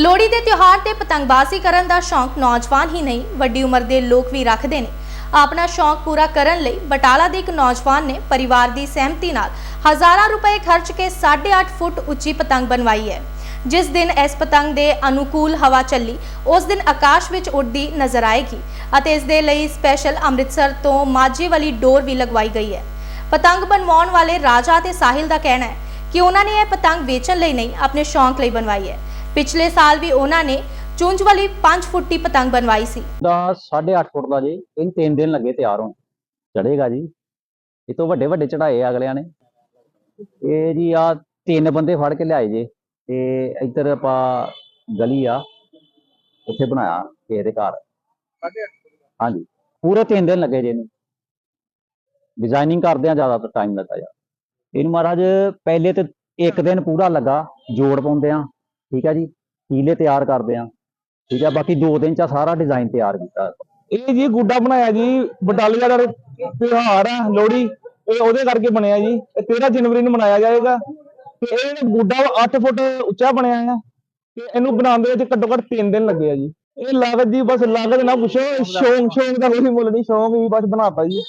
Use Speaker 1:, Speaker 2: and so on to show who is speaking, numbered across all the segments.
Speaker 1: ਲੋਹੜੀ ਦੇ ਤਿਉਹਾਰ ਤੇ ਪਤੰਗਬਾਜ਼ੀ ਕਰਨ ਦਾ ਸ਼ੌਂਕ ਨੌਜਵਾਨ ਹੀ ਨਹੀਂ, ਵੱਡੀ ਉਮਰ ਦੇ ਲੋਕ ਵੀ ਰੱਖਦੇ ਨੇ। ਆਪਣਾ ਸ਼ੌਂਕ ਪੂਰਾ ਕਰਨ ਲਈ ਬਟਾਲਾ ਦੇ ਇੱਕ ਨੌਜਵਾਨ ਨੇ ਪਰਿਵਾਰ ਦੀ ਸਹਿਮਤੀ ਨਾਲ ਹਜ਼ਾਰਾਂ ਰੁਪਏ ਖਰਚ ਕੇ 8.5 ਫੁੱਟ ਉੱਚੀ ਪਤੰਗ ਬਣਵਾਈ ਹੈ। ਜਿਸ ਦਿਨ ਇਸ ਪਤੰਗ ਦੇ ਅਨੁਕੂਲ ਹਵਾ ਚੱਲੀ, ਉਸ ਦਿਨ ਆਕਾਸ਼ ਵਿੱਚ ਉੱਡਦੀ ਨਜ਼ਰ ਆਏਗੀ ਅਤੇ ਇਸ ਦੇ ਲਈ ਸਪੈਸ਼ਲ ਅੰਮ੍ਰਿਤਸਰ ਤੋਂ ਮਾਝੇ ਵਾਲੀ ਡੋਰ ਵੀ ਲਗਵਾਈ ਗਈ ਹੈ। ਪਤੰਗ ਬਣਵਾਉਣ ਵਾਲੇ ਰਾਜਾ ਤੇ ਸਾਹਿਲ ਦਾ ਕਹਿਣਾ ਹੈ ਕਿ ਉਹਨਾਂ ਨੇ ਇਹ ਪਤੰਗ ਵੇਚਣ ਲਈ ਨਹੀਂ, ਆਪਣੇ ਸ਼ੌਂਕ ਲਈ ਬਣਵਾਈ ਹੈ। ਪਿਛਲੇ ਸਾਲ ਵੀ ਉਹਨਾਂ ਨੇ ਚੁੰਝ ਵਾਲੀ 5 ਫੁੱਟੀ ਪਤੰਗ ਬਣਵਾਈ ਸੀ।
Speaker 2: ਦਾ 8.5 ਫੁੱਟ ਦਾ ਜੀ ਇਹਨੂੰ ਤਿੰਨ ਦਿਨ ਲੱਗੇ ਤਿਆਰ ਹੋਣ। ਚੜੇਗਾ ਜੀ। ਇਹ ਤੋਂ ਵੱਡੇ ਵੱਡੇ ਚੜਾਏ ਅਗਲਿਆਂ ਨੇ। ਇਹ ਜੀ ਆ ਤਿੰਨ ਬੰਦੇ ਫੜ ਕੇ ਲਿਆਏ ਜੇ। ਤੇ ਇੱਧਰ ਆਪਾਂ ਗਲੀ ਆ ਉੱਥੇ ਬਣਾਇਆ ਕਿਸੇ ਦੇ ਘਰ। ਹਾਂਜੀ। ਪੂਰੇ ਤਿੰਨ ਦਿਨ ਲੱਗੇ ਜੇ ਇਹਨੂੰ। ਡਿਜ਼ਾਈਨਿੰਗ ਕਰਦੇ ਆ ਜ਼ਿਆਦਾ ਟਾਈਮ ਲੱਗਾ ਜਾ ਇਹਨੂੰ ਮਹਾਰਾਜ ਪਹਿਲੇ ਤੇ ਇੱਕ ਦਿਨ ਪੂਰਾ ਲੱਗਾ ਜੋੜ ਪਾਉਂਦੇ ਆ। ਠੀਕ ਆ ਜੀ ਕੀਲੇ ਤਿਆਰ ਕਰਦੇ ਆ। ਠੀਕ ਆ, ਬਾਕੀ ਦੋ ਦਿਨ ਚ ਸਾਰਾ ਡਿਜ਼ਾਈਨ ਤਿਆਰ ਕੀਤਾ।
Speaker 3: ਇਹ ਜੀ ਗੁੱਡਾ ਬਣਾਇਆ ਜੀ, ਬਟਾਲੀਆ ਦਾ ਤਿਉਹਾਰ ਆ, ਲੋਹੜੀ, ਇਹ ਉਹਦੇ ਕਰਕੇ ਬਣਿਆ ਜੀ। ਇਹ 13 ਜਨਵਰੀ ਨੂੰ ਮਨਾਇਆ ਜਾਏਗਾ। ਤੇ ਇਹ ਗੁੱਡਾ 8 ਫੁੱਟ ਉੱਚਾ ਬਣਿਆ ਹੈ ਤੇ ਇਹਨੂੰ ਬਣਾਉਣ ਦੇ ਵਿੱਚ ਘੱਟੋ ਘੱਟ 3 ਦਿਨ ਲੱਗੇ ਆ ਜੀ। ਇਹ ਲਾਗਤ ਜੀ ਬਸ ਲਾਗਤ ਨਾ ਪੁੱਛੋ ਸ਼ੌਂਕ ਸ਼ੌਂਕ ਦਾ ਕੋਈ ਮੁੱਲ ਨਹੀਂ, ਸ਼ੌਂਕ ਵੀ ਬਸ ਬਣਾਤਾ ਜੀ।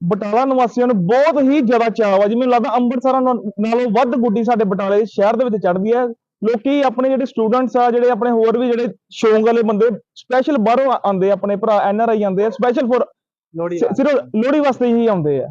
Speaker 3: ਬਟਾਲਾ ਨਿਵਾਸੀਆਂ ਨੂੰ ਬਹੁਤ ਹੀ ਜ਼ਿਆਦਾ ਚਾਅ ਆ ਜੀ। ਮੈਨੂੰ ਲੱਗਦਾ ਅੰਮ੍ਰਿਤਸਰ ਨਾਲੋਂ ਵੱਧ ਗੁੱਡੀ ਸਾਡੇ ਬਟਾਲੇ ਸ਼ਹਿਰ ਦੇ ਵਿੱਚ ਚੜਦੀ ਹੈ ਲੋਕੀ ਆਪਣੇ ਜਿਹੜੇ ਸਟੂਡੈਂਟਸ ਆ ਜਿਹੜੇ ਆਪਣੇ ਹੋਰ ਵੀ ਜਿਹੜੇ ਸ਼ੌਂਕ ਵਾਲੇ ਬੰਦੇ ਸਪੈਸ਼ਲ ਬਾਹਰੋਂ ਆਉਂਦੇ ਆ, ਆਪਣੇ ਭਰਾ ਐਨ ਆਰ ਆਈ ਆਉਂਦੇ ਆ ਸਪੈਸ਼ਲ ਫॉर
Speaker 4: ਲੋਹੜੀ
Speaker 3: ਸਿਰਫ ਲੋਹੜੀ ਵਾਸਤੇ ਹੀ ਆਉਂਦੇ ਆ।